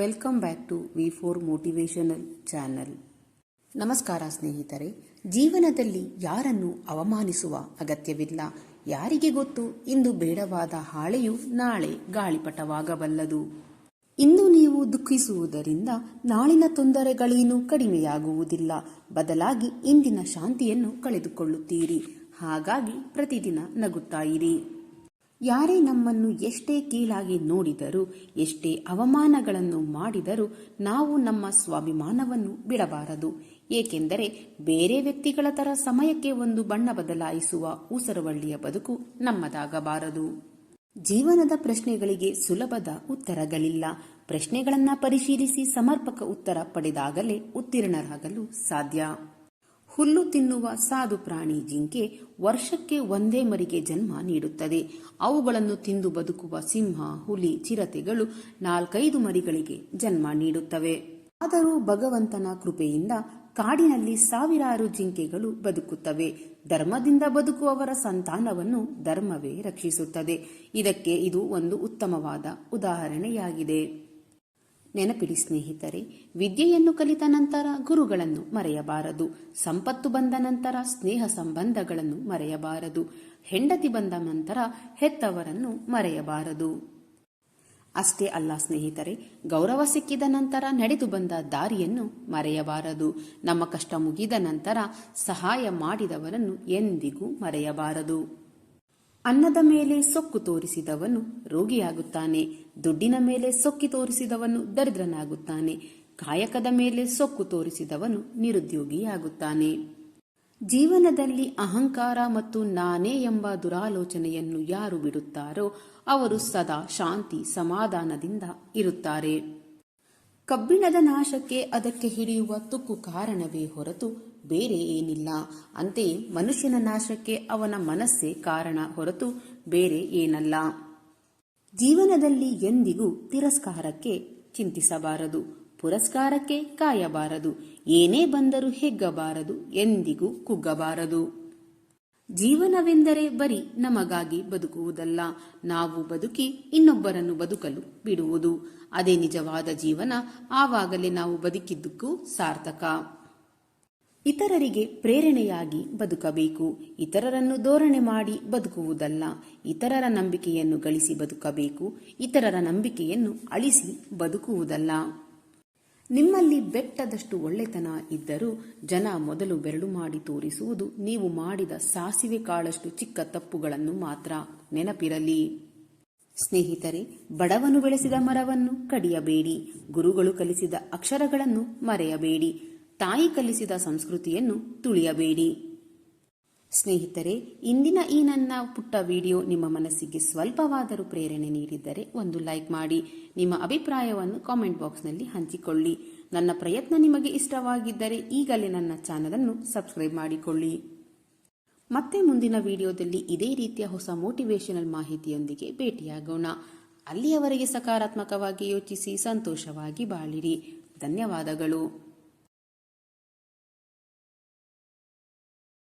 Welcome back to V four motivational channel. ನಮಸ್ಕಾರ ಸ್ನೇಹಿತರೆ, ಜೀವನದಲ್ಲಿ ಯಾರನ್ನು ಅವಮಾನಿಸುವ ಅಗತ್ಯವಿಲ್ಲ. ಯಾರಿಗೆ ಗೊತ್ತು? ಇಂದು ಬೇಡವಾದ ಹಾಳೆಯು ನಾಳೆ ಗಾಳಿಪಟವಾಗಬಲ್ಲದು. ಇಂದು ನೀವು ದುಃಖಿಸುವುದರಿಂದ ನಾಳಿನ ತೊಂದರೆಗಳೇನೂ ಕಡಿಮೆಯಾಗುವುದಿಲ್ಲ. ಬದಲಾಗಿ ಇಂದಿನ ಶಾಂತಿಯನ್ನು ಕಳೆದುಕೊಳ್ಳುತ್ತೀರಿ. ಹಾಗಾಗಿ ಪ್ರತಿದಿನ ನಗುತ್ತಾ ಇರಿ. ಯಾರೇ ನಮ್ಮನ್ನು ಎಷ್ಟೇ ಕೀಳಾಗಿ ನೋಡಿದರೂ, ಎಷ್ಟೇ ಅವಮಾನಗಳನ್ನು ಮಾಡಿದರೂ ನಾವು ನಮ್ಮ ಸ್ವಾಭಿಮಾನವನ್ನು ಬಿಡಬಾರದು. ಏಕೆಂದರೆ ಬೇರೆ ವ್ಯಕ್ತಿಗಳ ತರ ಸಮಯಕ್ಕೆ ಒಂದು ಬಣ್ಣ ಬದಲಾಯಿಸುವ ಊಸರವಳ್ಳಿಯ ಬದುಕು ನಮ್ಮದಾಗಬಾರದು. ಜೀವನದ ಪ್ರಶ್ನೆಗಳಿಗೆ ಸುಲಭದ ಉತ್ತರಗಳಿಲ್ಲ. ಪ್ರಶ್ನೆಗಳನ್ನು ಪರಿಶೀಲಿಸಿ ಸಮರ್ಪಕ ಉತ್ತರ ಪಡೆದಾಗಲೇ ಉತ್ತೀರ್ಣರಾಗಲು ಸಾಧ್ಯ. ಹುಲ್ಲು ತಿನ್ನುವ ಸಾಧು ಪ್ರಾಣಿ ಜಿಂಕೆ ವರ್ಷಕ್ಕೆ ಒಂದೇ ಮರಿಗೆ ಜನ್ಮ ನೀಡುತ್ತದೆ. ಅವುಗಳನ್ನು ತಿಂದು ಬದುಕುವ ಸಿಂಹ, ಹುಲಿ, ಚಿರತೆಗಳು ನಾಲ್ಕೈದು ಮರಿಗಳಿಗೆ ಜನ್ಮ ನೀಡುತ್ತವೆ. ಆದರೂ ಭಗವಂತನ ಕೃಪೆಯಿಂದ ಕಾಡಿನಲ್ಲಿ ಸಾವಿರಾರು ಜಿಂಕೆಗಳು ಬದುಕುತ್ತವೆ. ಧರ್ಮದಿಂದ ಬದುಕುವವರ ಸಂತಾನವನ್ನು ಧರ್ಮವೇ ರಕ್ಷಿಸುತ್ತದೆ. ಇದಕ್ಕೆ ಇದು ಒಂದು ಉತ್ತಮವಾದ ಉದಾಹರಣೆಯಾಗಿದೆ. ನೆನಪಿಡಿ ಸ್ನೇಹಿತರೆ, ವಿದ್ಯೆಯನ್ನು ಕಲಿತ ನಂತರ ಗುರುಗಳನ್ನು ಮರೆಯಬಾರದು. ಸಂಪತ್ತು ಬಂದ ನಂತರ ಸ್ನೇಹ ಸಂಬಂಧಗಳನ್ನು ಮರೆಯಬಾರದು. ಹೆಂಡತಿ ಬಂದ ನಂತರ ಹೆತ್ತವರನ್ನು ಮರೆಯಬಾರದು. ಅಷ್ಟೇ ಅಲ್ಲ ಸ್ನೇಹಿತರೆ, ಗೌರವ ಸಿಕ್ಕಿದ ನಂತರ ನಡೆದು ಬಂದ ದಾರಿಯನ್ನು ಮರೆಯಬಾರದು. ನಮ್ಮ ಕಷ್ಟ ಮುಗಿದ ನಂತರ ಸಹಾಯ ಮಾಡಿದವರನ್ನು ಎಂದಿಗೂ ಮರೆಯಬಾರದು. ಅನ್ನದ ಮೇಲೆ ಸೊಕ್ಕು ತೋರಿಸಿದವನು ರೋಗಿಯಾಗುತ್ತಾನೆ, ದುಡ್ಡಿನ ಮೇಲೆ ಸೊಕ್ಕಿ ತೋರಿಸಿದವನು ದರಿದ್ರನಾಗುತ್ತಾನೆ, ಕಾಯಕದ ಮೇಲೆ ಸೊಕ್ಕು ತೋರಿಸಿದವನು ನಿರುದ್ಯೋಗಿಯಾಗುತ್ತಾನೆ. ಜೀವನದಲ್ಲಿ ಅಹಂಕಾರ ಮತ್ತು ನಾನೇ ಎಂಬ ದುರಾಲೋಚನೆಯನ್ನು ಯಾರು ಬಿಡುತ್ತಾರೋ ಅವರು ಸದಾ ಶಾಂತಿ ಸಮಾಧಾನದಿಂದ ಇರುತ್ತಾರೆ. ಕಬ್ಬಿಣದ ನಾಶಕ್ಕೆ ಅದಕ್ಕೆ ಹಿಡಿಯುವ ತುಕ್ಕು ಕಾರಣವೇ ಹೊರತು ಬೇರೆ ಏನಿಲ್ಲ. ಅಂತೆಯೇ ಮನುಷ್ಯನ ನಾಶಕ್ಕೆ ಅವನ ಮನಸ್ಸೇ ಕಾರಣ ಹೊರತು ಬೇರೆ ಏನಲ್ಲ. ಜೀವನದಲ್ಲಿ ಎಂದಿಗೂ ತಿರಸ್ಕಾರಕ್ಕೆ ಚಿಂತಿಸಬಾರದು. ಪುರಸ್ಕಾರಕ್ಕೆ ಕಾಯಬಾರದು. ಏನೇ ಬಂದರೂ ಹೆಗ್ಗಬಾರದು. ಎಂದಿಗೂ ಕುಗ್ಗಬಾರದು. ಜೀವನವೆಂದರೆ ಬರೀ ನಮಗಾಗಿ ಬದುಕುವುದಲ್ಲ. ನಾವು ಬದುಕಿ ಇನ್ನೊಬ್ಬರನ್ನು ಬದುಕಲು ಬಿಡುವುದು. ಅದೇ ನಿಜವಾದ ಜೀವನ ಆವಾಗಲೇ ನಾವು ಬದುಕಿದ್ದಕ್ಕೂ ಸಾರ್ಥಕ. ಇತರರಿಗೆ ಪ್ರೇರಣೆಯಾಗಿ ಬದುಕಬೇಕು. ಇತರರನ್ನು ಧೋರಣೆ ಮಾಡಿ ಬದುಕುವುದಲ್ಲ. ಇತರರ ನಂಬಿಕೆಯನ್ನು ಗಳಿಸಿ ಬದುಕಬೇಕು. ಇತರರ ನಂಬಿಕೆಯನ್ನು ಅಳಿಸಿ ಬದುಕುವುದಲ್ಲ. ನಿಮ್ಮಲ್ಲಿ ಬೆಟ್ಟದಷ್ಟು ಒಳ್ಳೆತನ ಇದ್ದರೂ ಜನ ಮೊದಲು ಬೆರಳು ಮಾಡಿ ತೋರಿಸುವುದು ನೀವು ಮಾಡಿದ ಸಾಸಿವೆ ಕಾಳಷ್ಟು ಚಿಕ್ಕ ತಪ್ಪುಗಳನ್ನು ಮಾತ್ರ. ನೆನಪಿರಲಿ. ಸ್ನೇಹಿತರೆ, ಬಡವನು ಬೆಳೆಸಿದ ಮರವನ್ನು ಕಡಿಯಬೇಡಿ. ಗುರುಗಳು ಕಲಿಸಿದ ಅಕ್ಷರಗಳನ್ನು ಮರೆಯಬೇಡಿ. ತಾಯಿ ಕಲಿಸಿದ ಸಂಸ್ಕೃತಿಯನ್ನು ತುಳಿಯಬೇಡಿ. ಸ್ನೇಹಿತರೆ, ಇಂದಿನ ಈ ನನ್ನ ಪುಟ್ಟ ವಿಡಿಯೋ ನಿಮ್ಮ ಮನಸ್ಸಿಗೆ ಸ್ವಲ್ಪವಾದರೂ ಪ್ರೇರಣೆ ನೀಡಿದ್ದರೆ ಒಂದು ಲೈಕ್ ಮಾಡಿ. ನಿಮ್ಮ ಅಭಿಪ್ರಾಯವನ್ನು ಕಾಮೆಂಟ್ ಬಾಕ್ಸ್ನಲ್ಲಿ ಹಂಚಿಕೊಳ್ಳಿ. ನನ್ನ ಪ್ರಯತ್ನ ನಿಮಗೆ ಇಷ್ಟವಾಗಿದ್ದರೆ ಈಗಲೇ ನನ್ನ ಚಾನಲನ್ನು ಸಬ್ಸ್ಕ್ರೈಬ್ ಮಾಡಿಕೊಳ್ಳಿ. ಮತ್ತೆ ಮುಂದಿನ ವಿಡಿಯೋದಲ್ಲಿ ಇದೇ ರೀತಿಯ ಹೊಸ ಮೋಟಿವೇಶನಲ್ ಮಾಹಿತಿಯೊಂದಿಗೆ ಭೇಟಿಯಾಗೋಣ. ಅಲ್ಲಿಯವರೆಗೆ ಸಕಾರಾತ್ಮಕವಾಗಿ ಯೋಚಿಸಿ, ಸಂತೋಷವಾಗಿ ಬಾಳಿರಿ. ಧನ್ಯವಾದಗಳು.